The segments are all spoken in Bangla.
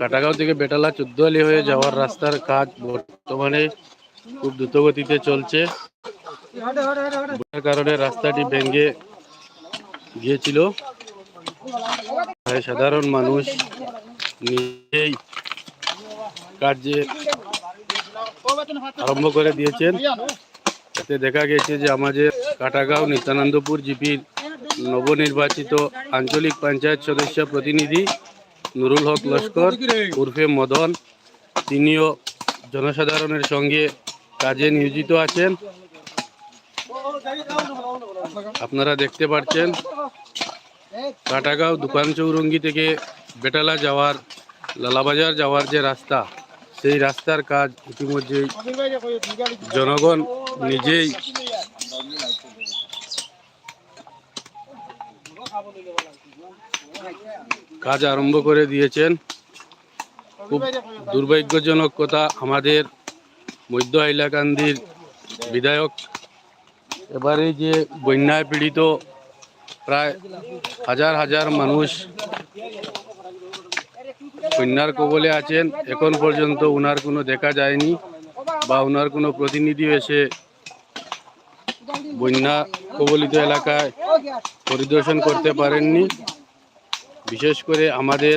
কাটাগাঁও থেকে বেটালা চোদ্দলি হয়ে যাওয়ার রাস্তার কাজ বর্তমানে খুব দ্রুতগতিতে চলছে। কারণে রাস্তাটি ভেঙে গিয়েছিল। সাধারণ মানুষ নিজেই কাজে আরম্ভ করে দিয়েছেন। এতে দেখা গেছে যে আমাদের কাটাগাঁও নিত্যানন্দপুর জিপির নবনির্বাচিত আঞ্চলিক পঞ্চায়েত সদস্য প্রতিনিধি নুরুল হক লস্কর উর্ফে মদন। তিনিও জনসাধারণের সঙ্গে কাজে নিয়োজিত আছেন। আপনারা দেখতে পাচ্ছেন কাটাগাঁও দোকান চৌরঙ্গি থেকে বেটালা যাওয়ার লালাবাজার যাওয়ার যে রাস্তা সেই রাস্তার কাজ ইতিমধ্যেই জনগণ নিজেই কাজ আরম্ভ করে দিয়েছেন। খুব দুর্ভাগ্যজনক কথা, আমাদের মধ্য হাইলাকান্দির বিধায়ক, এবারে যে বন্যায় পীড়িত প্রায় হাজার হাজার মানুষ বন্যার কবলে আছেন, এখন পর্যন্ত ওনার কোনো দেখা যায়নি বা ওনার কোনো প্রতিনিধি এসে বন্যা কবলিত এলাকায় পরিদর্শন করতে পারেননি। বিশেষ করে আমাদের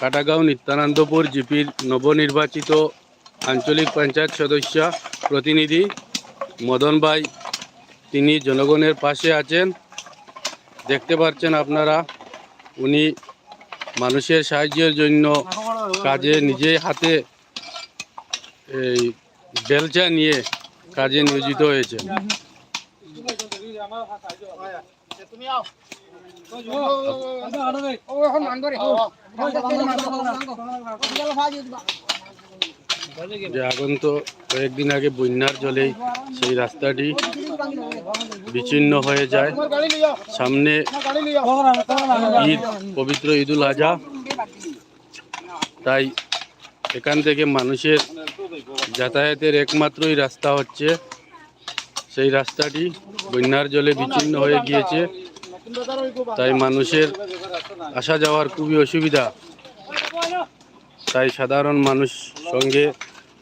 কাটাগাঁও নিত্যানন্দপুর জিপির নবনির্বাচিত আঞ্চলিক পঞ্চায়েত সদস্য প্রতিনিধি মদন ভাই, তিনি জনগণের পাশে আছেন। দেখতে পাচ্ছেন আপনারা, উনি মানুষের সাহায্যের জন্য কাজে নিজে হাতে এই বেলচা নিয়ে কাজে নিয়োজিত হয়েছেন। যে আগন্ত কয়েকদিন আগে বন্যার জলেই সেই রাস্তাটি বিচ্ছিন্ন হয়ে যায়। সামনে ঈদ, পবিত্র ঈদুল আজহা। তাই এখান থেকে মানুষের যাতায়াতের একমাত্রই রাস্তা হচ্ছে সেই রাস্তাটি বন্যার জলে বিচ্ছিন্ন হয়ে গিয়েছে। তাই মানুষের আসা যাওয়ার খুবই অসুবিধা। তাই সাধারণ মানুষ সঙ্গে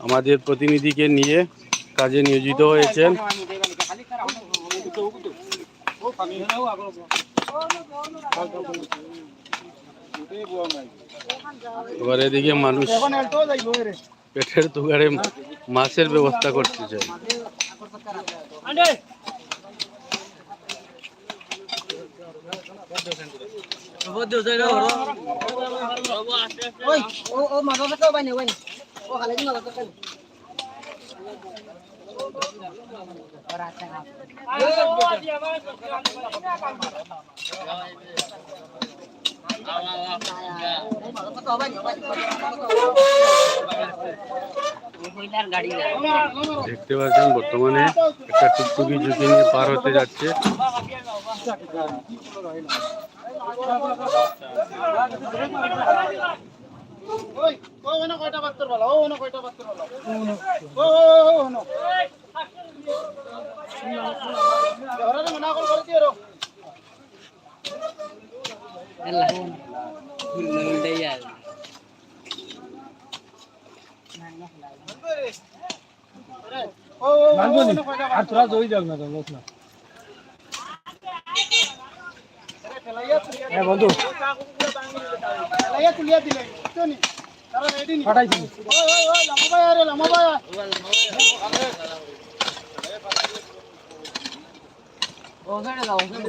আমাদের প্রতিনিধিকে নিয়ে কাজে নিয়োজিত হয়েছেন। এবার এদিকে মানুষ পেটের তুগারে মাছের ব্যবস্থা করতে চাই ওই ও ও মাথা থেকে বাইনে বাইনে। ও খালি দিন মাথা দেখতে পাচ্ছেন বর্তমানে একটা টুকটুকি ঝুঁকি নিয়ে পার হতে যাচ্ছে। ওই ওই ওনা কয়টা বাত্তর বলা ও ওনা কয়টা বাত্তর বলা ও ও ও ওনা দেহরারে মনা কল করে দিও ও ও আর তোরা জই যাও না বস না। হ্যাঁ বন্ধু। তুলিয়া দিলে তো নি তারা রেডি নি ফাটাই দিল ওই ওই ওই লামা ভাই আরে লামা ওখানে যাও। ওখানে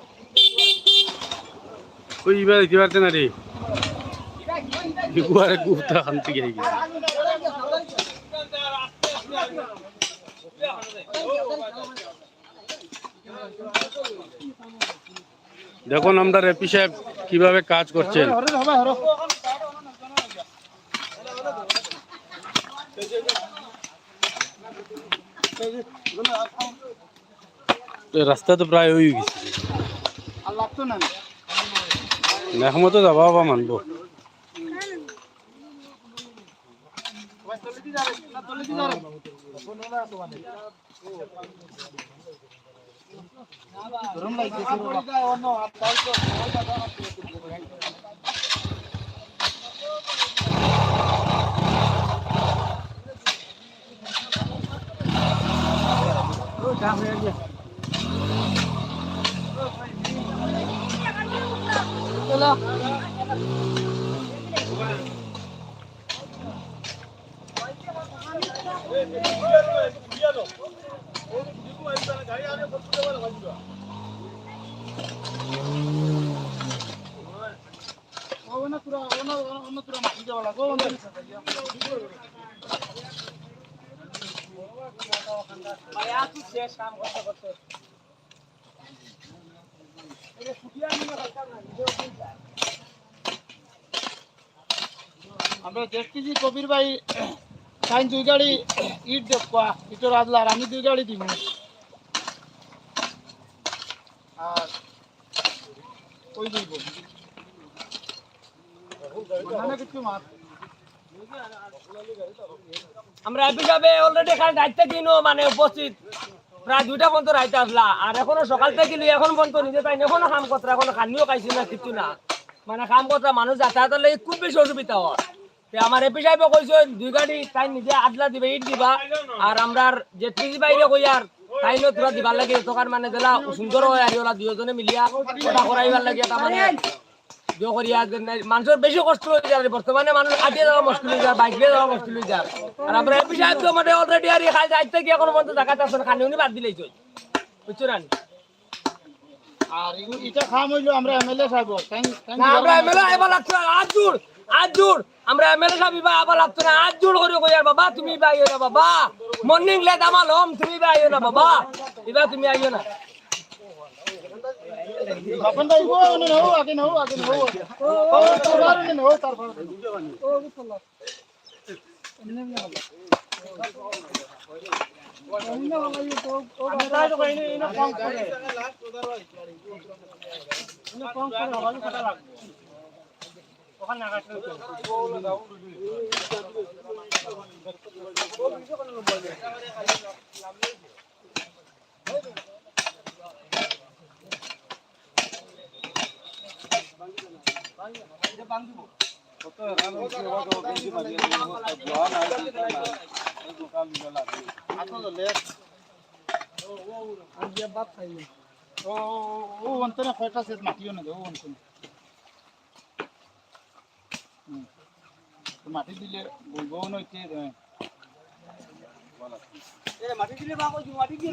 পারছে না রে। এগুয়ারে গুপ্তা গিয়ে গেছে দেখুন আমরা রেপি সাহেব কীভাবে কাজ করছেন। রাস্তা তো প্রায় হয়ে গেছে। আর লাগতো না। মেহমতো যাব বা মানবো। ভাই চলে দি যাবে না চলে দি যাবে গরম লাগছে অন্য অন্য তুরা অন্য অন্য তুরা মাটি যাওয়া লাগো অন্য আমরা দেখতেছি কবির ভাই সাইন দুই গাড়ি, ইট দেখবা, ইটর আদলার আমি দুই গাড়ি দিব আর ওই দিব মানে আমরা এপি যাবে অলরেডি এখানে দায়িত্ব কিনো মানে উপস্থিত। প্রায় দুইটা পর্যন্ত রাইতে আসলা, আর এখনও সকাল থেকে এখন পর্যন্ত নিজে তাই এখনও কাম করতে, এখনও খানিও খাইছি না, কিছু না। মানে কাম করতে মানুষ যাতায়াতের লাগে খুব বেশি অসুবিধা হয়। আমার এপি সাহেব কইছে দুই গাড়ি তাই নিজে আদলা দিবে ইট দিবা। আর আমরা যে ত্রিশ বাইরে কই আর তাই নো তোরা দিবার লাগে তোকার মানে দিলা সুন্দর হয় আর ওলা দুজনে মিলিয়া কথা করাইবার লাগে এটা মানে। মানুষের বেশি কষ্ট হয়ে যায় বর্তমানে মানুষ আটিয়ে যাওয়া মুশকিল হয়ে যায় বাইক দিয়ে যাওয়া মুশকিল হয়ে যায়। আর আমরা এপি সাহেব তো মানে অলরেডি আর খাই যাইতে গিয়ে এখনও পর্যন্ত দেখাতে আসছে খানি উনি বাদ দিলেই চল বুঝছ না আর এটা খাম হইল আমরা এমএলএ সাহেব না আমরা এমএলএ না আজ জোর আজ জোর আমরা এমএলএ সাহেব ইবা আইবা লাগতো না আজ জোর করে কই বাবা তুমি ইবা আইও না বাবা মর্নিং লেট আমার হোম তুমি ইবা আইও না বাবা ইবা তুমি আইও না লাগবে ও অন্তনে কয়টা সেট মাটিও না ও অন্তনে মাটি দিলে বলব নইতে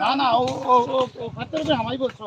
না না ও ও ও ফাতর হামাই বলছো